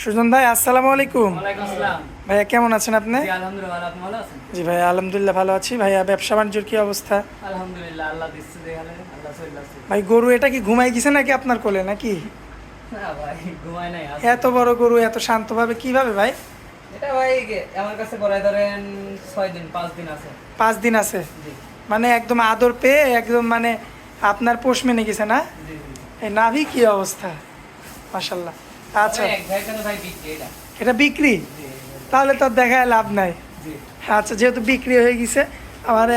সুজন ভাই আসসালামু আলাইকুম। ভাইয়া কেমন আছেন আপনি? জি ভাইয়া আলহামদুলিল্লাহ ভালো আছি। ভাইয়া ব্যবসা বাণিজ্যর কি অবস্থা? ভাই গরু এটা কি ঘুমাই গেছে নাকি আপনার কোলে নাকি। এত বড় গরু এত শান্তভাবে কীভাবে ভাই? এটা ভাই আমার কাছে করাই ধরেন ছয় দিন পাঁচ দিন আছে। পাঁচ দিন আছে? মানে একদম আদর পেয়ে একদম মানে আপনার পোষ মেনে গেছে না? এই নাভি কি অবস্থা? মাসাল্লাহ আচ্ছা। এটা। বিক্রি? তাহলে তো দেখায় লাভ নাই। আচ্ছা যেহেতু বিক্রি হয়ে গেছে আমার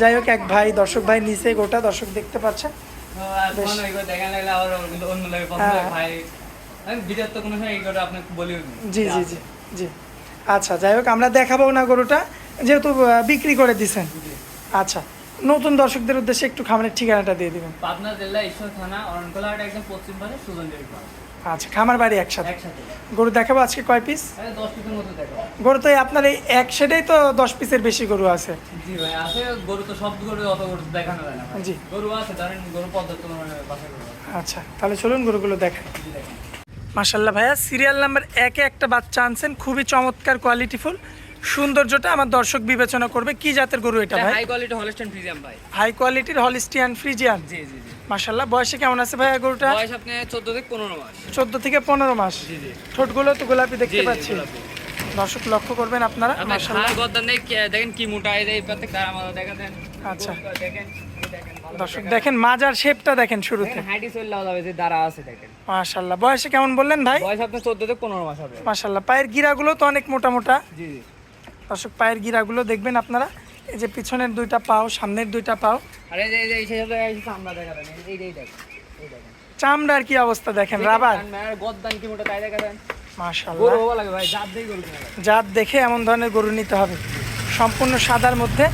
যাই হোক এক ভাই দর্শক ভাই নিচে গোটা দর্শক দেখতে পাচ্ছে। হ্যাঁ। জি জি জি জি। আচ্ছা যাই হোক আমরা দেখাবো না গরুটা যেহেতু বিক্রি করে দিছেন। আচ্ছা নতুন দর্শকদের উদ্দেশ্যে একটু খামারের ঠিকানাটা দিয়ে দিবেন। পাবনা জেলা ঈশ্বর থানা অরণকোলাহাট একদম পশ্চিম পাশে সুজন। আচ্ছা খামার বাড়ি একসাথে। গরু দেখাবো আজকে কয় পিস গরু তো আপনার এই এক সেটাই তো দশ পিসের বেশি গরু আছে। জি ভাই আছে গরু তো সব গরু অত গরু দেখানো যায় না জি। গরু আছে ধরেন গরু পদ্ধতি বাসা গরু আছে। আচ্ছা তাহলে চলুন গরুগুলো দেখেন। মাসাল্লাহ ভাইয়া সিরিয়াল নাম্বার একে একটা বাচ্চা আনছেন খুবই চমৎকার কোয়ালিটিফুল সৌন্দর্যটা আমার দর্শক বিবেচনা করবে কি জাতের গরু এটা ভাই? হাই কোয়ালিটি ভাই। হাই কোয়ালিটির হলিস্টিয়ান ফ্রিজিয়ান জি জি জি। মাসাল্লাহ বয়সে কেমন আছে ভাইয়া গরুটা? বয়স আপনি 14 থেকে 15 মাস। চোদ্দ থেকে পনেরো মাস। জি জি। ঠোঁটগুলো তো গোলাপি দেখতে পাচ্ছি। দর্শক লক্ষ্য করবেন আপনারা আপনি মাসাল্লাহ খাল গদ্দান নেই দেখেন কি মোটা এই প্রত্যেক তার আমাদের দেখা দেন আচ্ছা। দেখেন দর্শক দেখেন। মাজার শেপটা দেখেন শুরুতে। দেখেন হাইটি চলে যাবে যে দাঁড়া আছে দেখেন। মাশাল্লাহ বয়সে কেমন বললেন ভাই? বয়স আপনার 14 থেকে 15 মাস হবে। মাশাল্লাহ পায়ের গিরাগুলো তো অনেক মোটা মোটা জি জি। দর্শক পায়ের গিরাগুলো দেখবেন আপনারা। এই যে পিছনের দুইটা পাও সামনের দুইটা পাও। আর এই যে এই যে এই সাথে এই এই এই দেখেন এই দেখেন। চামড়ার কি অবস্থা দেখেন? রাবার? গদ্দান কি মোটা তাই দেখা দেন ভাই জাত দেখে এমন ধরনের গরু নিতে হবে। সম্পূর্ণ সাদার মধ্যে।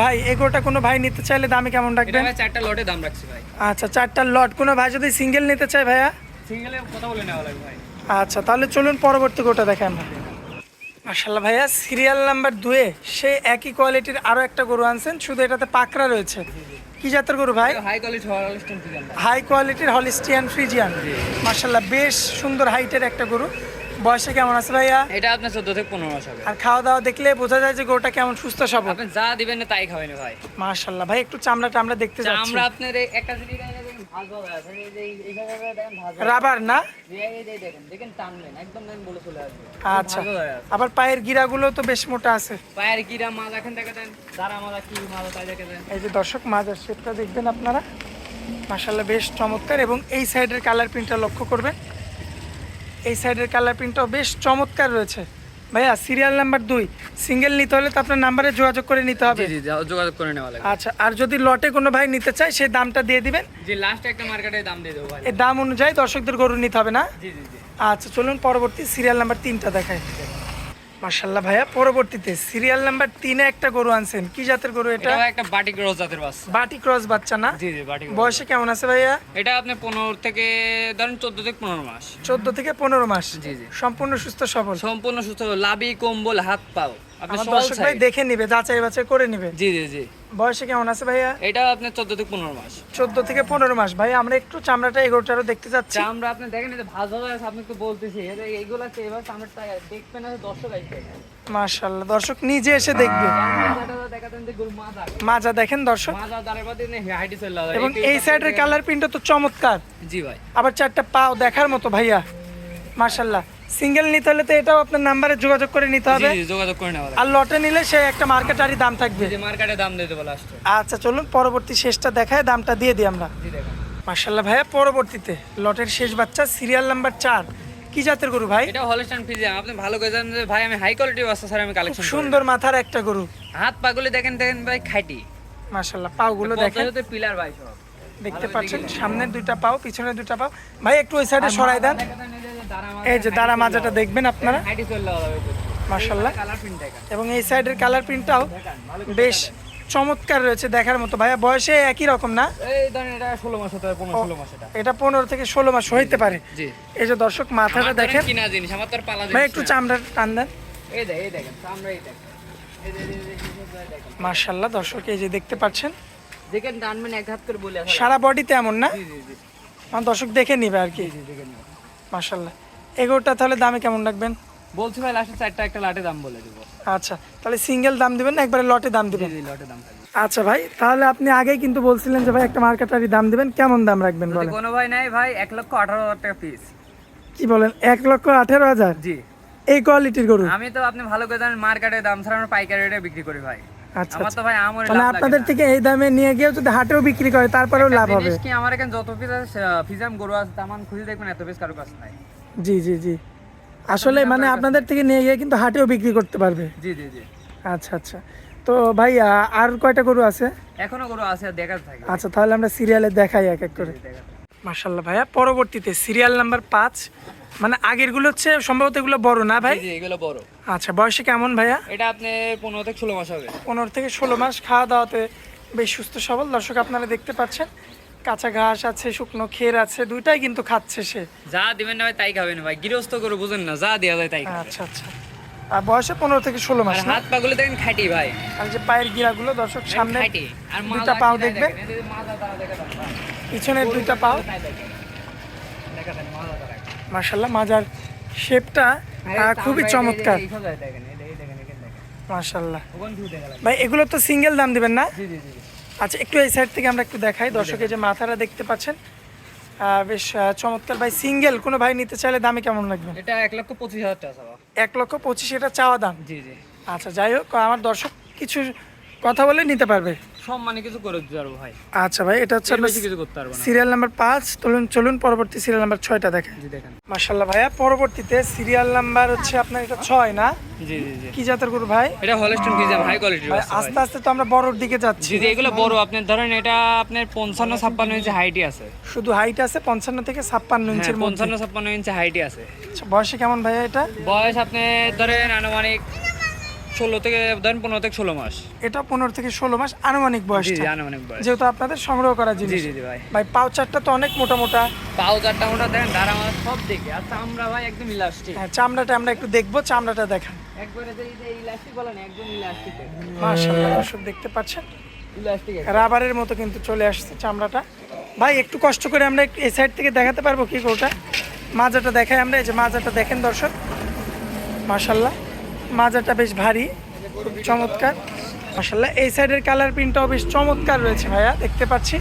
ভাই এগোটা কোনো ভাই নিতে চাইলে দামে কেমন রাখবেন? চারটা লটে দাম রাখছি ভাই। আচ্ছা চারটা লট। কোনো ভাই যদি সিঙ্গেল নিতে চায় ভাইয়া? সিঙ্গেলে কথা বলে নেওয়া লাগে ভাই। আচ্ছা তাহলে চলুন পরবর্তী গোটা দেখেন মার্শাল্লাহ ভাইয়া সিরিয়াল নাম্বার দুয়ে সেই একই কোয়ালিটির আরও একটা গরু আনছেন শুধু এটাতে পাকড়া রয়েছে। কি জাতের গরু ভাই? হাই কোয়ালিটির হলিস্টিয়ান ফ্রিজিয়ান মার্শাল্লাহ বেশ সুন্দর হাইটের একটা গরু। বয়সে কেমন আছে ভাইয়া? এটা আপনার 14 থেকে 15 মাস হবে। আর খাওয়া দাওয়া দেখলে বোঝা যায় যে গরুটা কেমন সুস্থ সবল। আপনি যা দিবেন না তাই খাবেন ভাই। মার্শাল্লাহ ভাই একটু চামড়া টামড়া দেখতে আমরা আপনার একটা জিনিস রাবার না? আচ্ছা। আবার পায়ের গিরাগুলো তো বেশ মোটা আছে। পায়ের কিরা মাছ এখন দেখে দেন মালা কি এই যে দর্শক মাজার শেপটা দেখবেন আপনারা। মাসাল্লাহ বেশ চমৎকার। এবং এই সাইডের কালার প্রিন্টটা লক্ষ্য করবেন। এই সাইডের কালার প্রিন্টটাও বেশ চমৎকার রয়েছে। ভাইয়া সিরিয়াল নাম্বার দুই। সিঙ্গেল নিতে হলে তো আপনার নাম্বারে যোগাযোগ করে নিতে হবে। জি জি যোগাযোগ করে নেওয়া লাগবে। আচ্ছা আর যদি লটে কোনো ভাই নিতে চায় সেই দামটা দিয়ে দিবেন। জি লাস্ট একটা মার্কেটে দাম দিয়ে দেবো ভাই এই দাম অনুযায়ী দর্শকদের গরু নিতে হবে না? জি জি জি। আচ্ছা চলুন পরবর্তী সিরিয়াল নাম্বার তিনটা দেখায় মার্শাল্লাহ ভাইয়া পরবর্তীতে সিরিয়াল নাম্বার তিনে একটা গরু আনছেন। কি জাতের গরু এটা? একটা বাটি ক্রস জাতের বাচ্চা। বাটি ক্রস বাচ্চা না? জি জি বাটি বয়সে কেমন আছে ভাইয়া? এটা আপনি পনেরো থেকে ধরুন চোদ্দ থেকে পনেরো মাস। চোদ্দ থেকে পনেরো মাস। জি, জি। সম্পূর্ণ সুস্থ সবল। সম্পূর্ণ সুস্থ লাবি কম্বল হাত পাও আপনি সবাই দেখে নিবে যাচাই বাছাই করে নিবে। জি জি জি। বয়সে কেমন আছে ভাইয়া? এটা আপনার চোদ্দ থেকে পনেরো মাস। চোদ্দ থেকে পনেরো মাস। ভাই আমরা একটু চামড়াটা এগোটারও দেখতে চাচ্ছি। আমরা আপনি দেখেন এটা ভাজ ভাজ আছে আপনি তো বলতেছি। এইগুলা আছে এবার সামনের দেখবেন না দর্শক আসবে? মাশাল্লাহ দর্শক নিজে এসে দেখবে। মাজা মাজা দেখেন দর্শক। এবং এই সাইডের কালার প্রিন্টটা তো চমৎকার। জি ভাই। আবার চারটা পাও দেখার মতো ভাইয়া। মাশাল্লাহ সিঙ্গেল নিতে হলে তো এটাও আপনার নাম্বারে যোগাযোগ করে নিতে হবে। যোগাযোগ করে নেওয়া আর লটে নিলে সে একটা মার্কেটারি দাম থাকবে। মার্কেটে দাম দিয়ে দেবো লাস্টে আচ্ছা চলুন পরবর্তী শেষটা দেখায় দামটা দিয়ে দিই আমরা। মার্শাল্লাহ ভাইয়া পরবর্তীতে লটের শেষ বাচ্চা সিরিয়াল নাম্বার চার। কি জাতের গরু ভাই? এটা হলস্টাইন ফ্রিজিয়াম আপনি ভালো করে জানেন যে ভাই আমি হাই কোয়ালিটি বাচ্চা স্যার আমি কালেকশন সুন্দর মাথার একটা গরু। হাত পাগুলি দেখেন দেখেন ভাই খাইটি মার্শাল্লাহ পাওগুলো দেখেন। পিলার ভাই সব। দেখতে পাচ্ছেন সামনের দুইটা পাও পিছনের দুইটা পাও। ভাই একটু ওই সাইডে সরাই দেন। এই যে দাঁড়া মাজাটা দেখবেন আপনারা? মার্শাল্লাহ এবং এই সাইডের কালার প্রিন্টটাও বেশ চমৎকার রয়েছে দেখার মতো। ভাইয়া বয়সে একই রকম না? এটা পনেরো থেকে ষোলো মাস হইতে পারে। এই যে দর্শক মাথাটা দেখেন। ভাই একটু। চামড়া টান দেন। মার্শাল্লাহ দর্শক এই যে দেখতে পাচ্ছেন। দেখেন ডানমেন এক হাত করে বলে সারা বডিতে এমন না? দর্শক দেখে নিবে আর কি। দেখেন এগোটা তাহলে দামে কেমন রাখবেন? বলছি ভাই লাস্টে চারটা একটা লাটে দাম বলে দিব। আচ্ছা তাহলে সিঙ্গেল দাম দিবেন না একবারে লটে দাম দিবেন? লটে দাম আচ্ছা ভাই তাহলে আপনি আগেই কিন্তু বলছিলেন যে ভাই একটা মার্কেটারি দাম দিবেন কেমন দাম রাখবেন বলেন? কোনো ভাই নাই ভাই এক লক্ষ আঠারো হাজার টাকা পিস কি বলেন এক লক্ষ আঠেরো হাজার? জি। এই কোয়ালিটির গরু? আমি তো আপনি ভালো করে জানেন মার্কেটের দাম ছাড়া আমরা পাইকারি রেটে বিক্রি করি ভাই। আচ্ছা ভাই আমার মানে আপনাদের থেকে এই দামে নিয়ে গিয়ে যদি হাটেও বিক্রি করে তারপরেও লাভ হবে। কি আমার এখানে যত পিস আছে ফিজাম গরু আছে তামান খুঁজে দেখবেন এত পিস কারও কাছে নাই। জি জি জি। আসলে মানে আপনাদের থেকে নিয়ে গিয়ে কিন্তু হাটেও বিক্রি করতে পারবে। জি জি জি। আচ্ছা আচ্ছা। তো ভাই আর কয়টা গরু আছে? এখনও গরু আছে দেখার থাকে। আচ্ছা তাহলে আমরা সিরিয়ালে দেখাই এক এক করে। মার্শাল্লাহ ভাইয়া পরবর্তীতে সিরিয়াল নাম্বার পাঁচ মানে আগেরগুলো হচ্ছে সম্ভবত এগুলো বড় না ভাই? জি এগুলো বড়। আচ্ছা বয়সে কেমন ভাইয়া? এটা আপনি পনেরো থেকে ষোলো মাস হবে। পনেরো থেকে ষোলো মাস খাওয়া দাওয়াতে বেশ সুস্থ সবল। দর্শক আপনারা দেখতে পাচ্ছেন কাঁচা ঘাস আছে শুকনো খের আছে দুইটাই কিন্তু খাচ্ছে সে। যা দিবেন না ভাই তাই খাবেন ভাই। গৃহস্থ করে বুঝেন না যা দেওয়া যায় তাই আচ্ছা আচ্ছা। আর বয়সে পনেরো থেকে ষোলো মাস? হাত পাগুলো দেখেন খাটি ভাই। আর যে পায়ের গিরাগুলো দর্শক সামনে খাটি। আর দুইটা পাও দেখবে। পিছনের দুইটা পাও তাই দেখেন। দেখা দেন, মাজা তারা। মার্শাল্লাহ মাজার শেপটা খুবই চমৎকার। মার্শাল্লাহ। ভাই এগুলো তো সিঙ্গেল দাম দিবেন না। আচ্ছা একটু এই সাইড থেকে আমরা একটু দেখাই। দর্শকের যে মাথাটা দেখতে পাচ্ছেন বেশ চমৎকার। ভাই সিঙ্গেল কোনো ভাই নিতে চাইলে দামে কেমন লাগবে? এটা এক লক্ষ পঁচিশ হাজার টাকা এক লক্ষ পঁচিশ এটা চাওয়া দাম? জি জি। আচ্ছা যাই হোক আমার দর্শক কিছু কথা বলে নিতে পারবে। সম্মানে কিছু করে দিতে পারব ভাই। আচ্ছা ভাই এটা হচ্ছে বেশি কিছু করতে পারব না। সিরিয়াল নাম্বার পাঁচ চলুন চলুন পরবর্তী সিরিয়াল নাম্বার ছয়টা দেখেন। জি দেখেন। ভাইয়া পরবর্তীতে সিরিয়াল নাম্বার হচ্ছে আপনার এটা ছয় না? জি জি জি। কি জাতের গরু ভাই? এটা হলস্টন হাই কোয়ালিটির আস্তে আস্তে তো আমরা বড়র দিকে যাচ্ছি। জি এগুলো বড়। আপনার ধরেন এটা আপনার পঞ্চান্ন ছাপ্পান্ন ইঞ্চি হাইটই আছে। শুধু হাইট আছে পঞ্চান্ন থেকে ছাপ্পান্ন হ্যাঁ ইঞ্চির মধ্যে। পঞ্চান্ন ছাপ্পান্ন ইঞ্চি হাইটই আছে। আচ্ছা, বয়সে কেমন ভাইয়া এটা? বয়স আপনি ধরেন আনুমানিক ষোলো থেকে ধরেন পনেরো থেকে ষোলো মাস। এটা পনেরো থেকে ষোলো মাস আনুমানিক জি আনুমানিক বয়স। যেহেতু আপনাদের সংগ্রহ করা জিনিস। জি জি ভাই। ভাই পাউচারটা তো অনেক মোটা মোটা। পাও চারটা মোটা দেখেন দাঁড়া আমার সব দেখে। আচ্ছা আমরা ভাই একদম ইলাস্টিক হ্যাঁ চামড়াটা আমরা একটু দেখব চামড়াটা দেখান। একবারে যে ইলাস্টিক বলেন একদম ইলাস্টিক মাশাআল্লাহ দর্শক দেখতে পাচ্ছেন? ইলাস্টিক রাবারের মতো কিন্তু চলে আসছে চামড়াটা। ভাই একটু কষ্ট করে আমরা একটু এই সাইড থেকে দেখাতে পারব কি কোটা মাজাটা দেখাই আমরা এই যে মাজাটা দেখেন দর্শক। মাশাল্লাহ মাজাটা বেশ ভারী খুব চমৎকার। মাশাল্লাহ এই সাইডের কালার প্রিন্টটাও বেশ চমৎকার রয়েছে ভাইয়া দেখতে পাচ্ছি।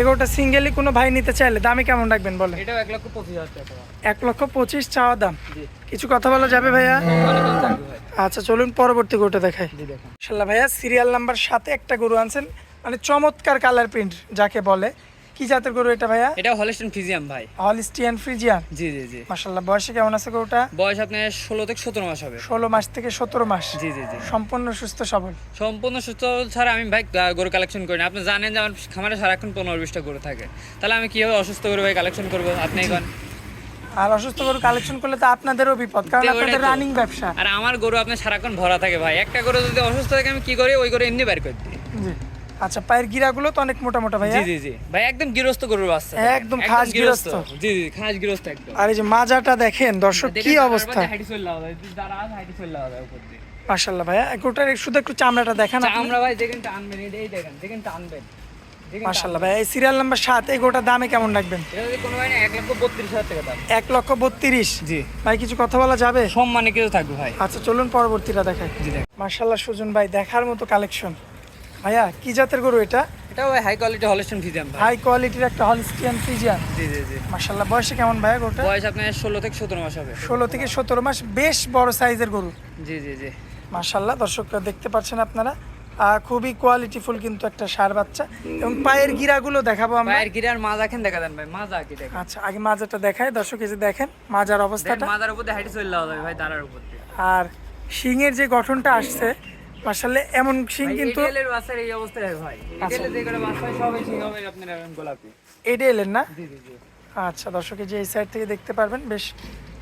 এগুলোটা সিঙ্গেলি কোনো ভাই নিতে চাইলে দামে কেমন রাখবেন বলে এটাও এক লক্ষ পঁচিশ টাকা। এক লক্ষ পঁচিশ চাওয়া দাম। কিছু কথা বলা যাবে ভাইয়া? আচ্ছা চলুন পরবর্তী গরুটা দেখাই। মাশাল্লাহ ভাইয়া সিরিয়াল নাম্বার সাথে একটা গরু আনছেন মানে চমৎকার কালার প্রিন্ট যাকে বলে। কি জাতের গরু এটা ভাইয়া? এটা হলস্টন ফিজিয়াম ভাই। হলিস্টিয়ান ফ্রিজিয়ান জি জি জি। মাশাল্লাহ বয়সে কেমন আছে গরুটা? বয়স আপনার ষোলো থেকে সতেরো মাস হবে। ষোলো মাস থেকে সতেরো মাস। জি জি জি। সম্পূর্ণ সুস্থ সবল। সম্পূর্ণ সুস্থ ছাড়া আমি ভাই গরু কালেকশন করি না। আপনি জানেন যে আমার খামারে সারাক্ষণ পনেরো বিশটা গরু থাকে। তাহলে আমি কীভাবে অসুস্থ গরু ভাই কালেকশন করব? আপনি এখন আর অসুস্থ গরু কালেকশন করলে তো আপনাদেরও বিপদ কারণ আপনাদের রানিং ব্যবসা। আর আমার গরু আপনার সারাক্ষণ ভরা থাকে ভাই। একটা গরু যদি অসুস্থ থাকে আমি কি করি? ওই গরু এমনি বের করে দিই। জি। আচ্ছা পায়ের গিরাগুলো তো অনেক মোটা মোটা ভাইয়া? জি জি জি। ভাই একদম গৃহস্থ গরুর বাচ্চা। একদম খাস গৃহস্থ। জি জি খাস গৃহস্থ একদম। আর এই যে মাজাটা দেখেন দর্শক কি অবস্থা? হাইটি চলে যায় যারা আছে হাইটি চলে যাওয়া উপর দিয়ে। মাশাল্লাহ ভাইয়া গরুটার শুধু একটু চামড়াটা দেখান আচ্ছা, আমরা ভাই যেখানে টানবেন এই দেখেন যেখানে টানবেন মাশাল্লাহ ভাইয়া এই সিরিয়াল নাম্বার সাত এই গরুটার দামে কেমন রাখবেন? এটা যদি কোনো ভাই না এক লক্ষ বত্রিশ হাজার টাকা দাম। এক লক্ষ বত্রিশ? জি। ভাই কিছু কথা বলা যাবে? সম্মানে কিছু থাকবে ভাই। আচ্ছা চলুন পরবর্তীটা দেখাই। জি দেখ। মার্শাল্লাহ সুজন ভাই দেখার মতো কালেকশন ভাইয়া কি জাতের গরু এটা? এটা ভাই হাই কোয়ালিটি হলস্টন ফিজিয়াম ভাই। হাই কোয়ালিটির একটা হলিস্টিয়ান ফ্রিজিয়ান জি জি জি। মার্শাল্লাহ বয়সে কেমন ভাইয়া গরুটা? বয়স আপনার ষোলো থেকে সতেরো মাস হবে। ষোলো থেকে সতেরো মাস বেশ বড় সাইজের গরু। জি জি জি। মার্শাল্লাহ দর্শকরা দেখতে পাচ্ছেন আপনারা। খুবই কোয়ালিটিফুল কিন্তু একটা সার বাচ্চা। এবং পায়ের গিরাগুলো দেখাবো আমরা। ভাইয়ের গিরার মাজা খেন দেখা দেন ভাই? মাজা কি দেখেন? আচ্ছা আগে মাজাটা দেখাই। দর্শক এই যে দেখেন মাজার অবস্থাটা। মাজার উপর হাইটি চলে যাবে ভাই দাঁড়ার উপর আর শিংয়ের যে গঠনটা আসছে মার্শাল্লাহ এমন শিং কিন্তু এডিএলের বাচ্চার এই অবস্থায় ভাই এডিএলের যে করে হয়, সবাই হবে আপনার এরকম গোলাপি। এলেন না? জি জি জি। আচ্ছা দর্শক যে এই সাইড থেকে দেখতে পারবেন বেশ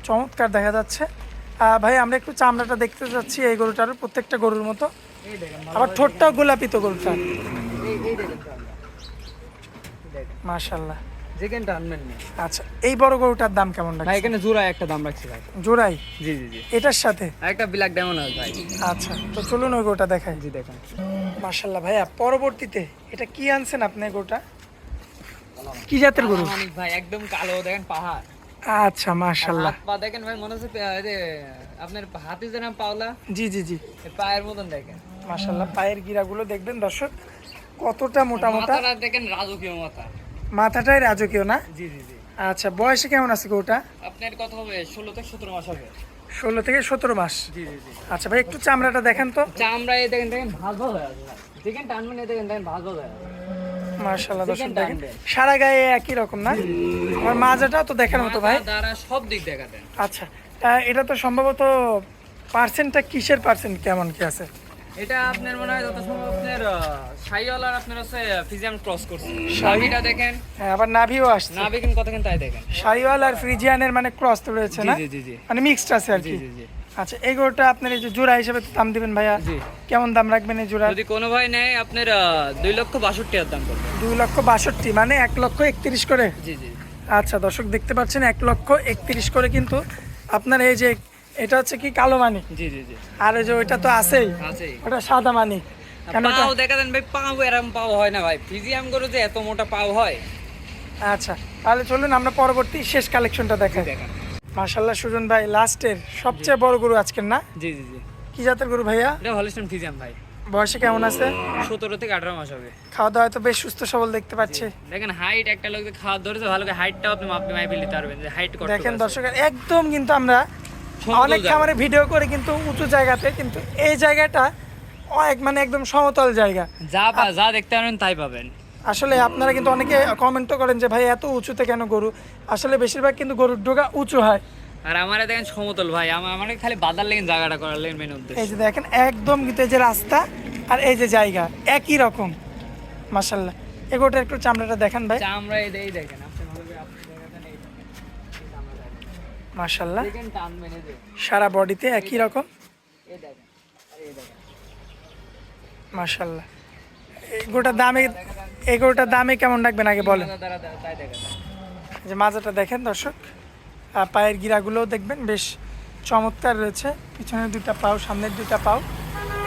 চমৎকার দেখা যাচ্ছে। ভাই আমরা একটু চামড়াটা দেখতে যাচ্ছি এই গরুটার প্রত্যেকটা গরুর মতো। আবার ঠোঁটটাও গোলাপি তো গরুটা মাশাল্লাহ টানবেন না। আচ্ছা এই বড় গরুটার দাম কেমন ভাই রাখছে এখানে জোড়া একটা দাম রাখছি ভাই। জোড়াই জি জি জি। এটার সাথে? একটা ব্ল্যাক ডায়মন্ড আছে ভাই। আচ্ছা তো চলুন ওই গরুটা দেখাই। জি দেখেন। ভাইয়া পরবর্তীতে এটা কি আনছেন আপনি গরুটা? কি জাতের গরু? ভাই একদম কালো দেখেন পাহাড়। আচ্ছা মাশাল্লাহ হাত পা দেখেন ভাই মনে হচ্ছে আপনার হাতে যে নাম পাওলা জি জি জি। পায়ের মতন দেখেন। মাশাল্লাহ পায়ের গিরাগুলো দেখবেন দর্শক কতটা মোটা মোটা। দেখেন রাজকীয় মাথা। মাথাটাই রাজকীয় না? জি জি জি। আচ্ছা বয়সে কেমন আছে গরুটা? আপনার কত হবে ষোলো থেকে সতেরো মাস হবে। ষোলো থেকে সতেরো মাস। জি জি জি। আচ্ছা ভাই একটু চামড়াটা দেখেন তো। চামড়া এই দেখেন দেখেন ভাজ ভাজ হয়ে আছে দেখেন টানবেন এই দেখেন দেখেন ভাজ ভাজ হয়ে আছে মার্শাল্লাহ দর্শক দেখেন। সারা গায়ে একই রকম না? আমার মাজাটাও তো দেখার মতো ভাই। দ্বারা সব দিক আচ্ছা এটা তো সম্ভবত পার্সেন্টটা কিসের পার্সেন্ট কেমন কি আছে? এটা আপনার মনে হয় যত সম্ভব আপনার সাইওয়ালার আপনার হচ্ছে ফিজিয়াম ক্রস করছে নাভিটা দেখেন। হ্যাঁ আবার নাভিও আসছে। নাভি কিন্তু কতক্ষণ তাই দেখেন। শাহিওয়াল আর ফ্রিজিয়ানের মানে ক্রস তো রয়েছে না? জি জি জি। মানে মিক্সড আছে আর জি কি। জি জি। আচ্ছা এই গরুটা আপনার এই যে জোড়া হিসেবে দাম দিবেন ভাইয়া। কেমন দাম রাখবেন এই জোড়া যদি কোনো ভাই নেয় আপনার দুই লক্ষ বাষট্টি দাম পড়বে। দুই লক্ষ বাষট্টি মানে এক লক্ষ একত্রিশ করে? জি জি। আচ্ছা দর্শক দেখতে পাচ্ছেন এক লক্ষ একত্রিশ করে কিন্তু আপনার এই যে এটা হচ্ছে কি কালো মানি? জি জি জি। আর যে ওইটা তো আছেই। আছে ওটা সাদা মানি। পাও দেখা দেন ভাই পাও এরকম পাও হয় না ভাই। ফিজিয়াম যে এত মোটা পাও হয়। আচ্ছা তাহলে চলুন আমরা পরবর্তী শেষ কালেকশনটা দেখাই। মাশাল্লাহ সুজন ভাই লাস্টের সবচেয়ে বড় গরু আজকের না? জি জি জি। কি জাতের গরু ভাইয়া? এটা হলিস্টন ফিজিয়াম ভাই। বয়সে কেমন আছে? সতেরো থেকে আঠারো মাস হবে। খাওয়া দাওয়া তো বেশ সুস্থ সবল দেখতে পাচ্ছি। দেখেন হাইট একটা লোক খাওয়া ধরেছে ভালো করে হাইটটাও আপনি মাপে নিতে পারবেন যে হাইট কত দেখেন দর্শক একদম কিন্তু আমরা অনেক। খামারে ভিডিও করে কিন্তু উঁচু জায়গাতে কিন্তু এই জায়গাটা অনেক মানে একদম সমতল জায়গা। যা যা দেখতে পারেন তাই পাবেন। আসলে আপনারা কিন্তু অনেকে কমেন্টও করেন যে ভাই এত উঁচুতে কেন গরু? আসলে বেশিরভাগ কিন্তু গরুর ডোগা উঁচু হয়। আর আমারে দেখেন সমতল ভাই। আমার খালি বাদার লেগেন জায়গাটা করার লেগেন মেন উদ্দেশ্য। এই যে দেখেন একদম কিন্তু এই যে রাস্তা আর এই যে জায়গা একই রকম। মাসাল্লাহ এগোটা একটু চামড়াটা দেখান ভাই। চামড়া এই দেখেন আপনি ভালো করে আপনি দেখেন এই এই চামড়া যে সারা বডিতে একই রকম? দেখেন এগোটার দামে এগোটার দামে কেমন রাখবেন আগে বলেন? যে মাজাটা দেখেন দর্শক আর পায়ের গিরাগুলোও দেখবেন বেশ চমৎকার রয়েছে। পিছনের দুইটা পাও সামনের দুইটা পাও।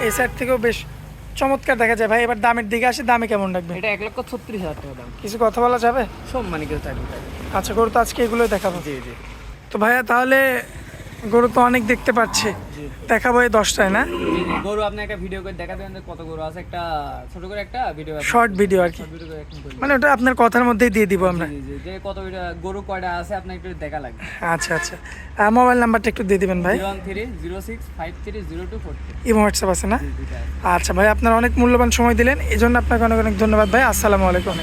এই সাইড থেকেও বেশ চমৎকার দেখা যায়। ভাই এবার দামের দিকে আসে দামে কেমন রাখবেন? এটা এক লক্ষ ছত্রিশ হাজার টাকা দাম। কিছু কথা বলা যাবে? সব মানে কেউ থাকবে। আচ্ছা গরু তো আজকে এগুলোই দেখাবো। জি জি। তো ভাইয়া তাহলে গরু তো অনেক দেখতে পাচ্ছে। দেখাবো এই দশটায় না। গরু আপনি একটা ভিডিও করে দেখা দেবেন কত গরু আছে। একটা ছোট করে একটা ভিডিও শর্ট ভিডিও আর কি। মানে ওটা আপনার কথার মধ্যেই দিয়ে দিব আমরা। যে কত গরু কয়টা আছে আপনার একটু দেখা লাগবে। আচ্ছা আচ্ছা। মোবাইল নাম্বারটা একটু দিয়ে দিবেন ভাই। ইমো হোয়াটসঅ্যাপ আছে না? আচ্ছা ভাই আপনার অনেক মূল্যবান সময় দিলেন। এই জন্য আপনাকে অনেক অনেক ধন্যবাদ ভাই। আসসালামু আলাইকুম।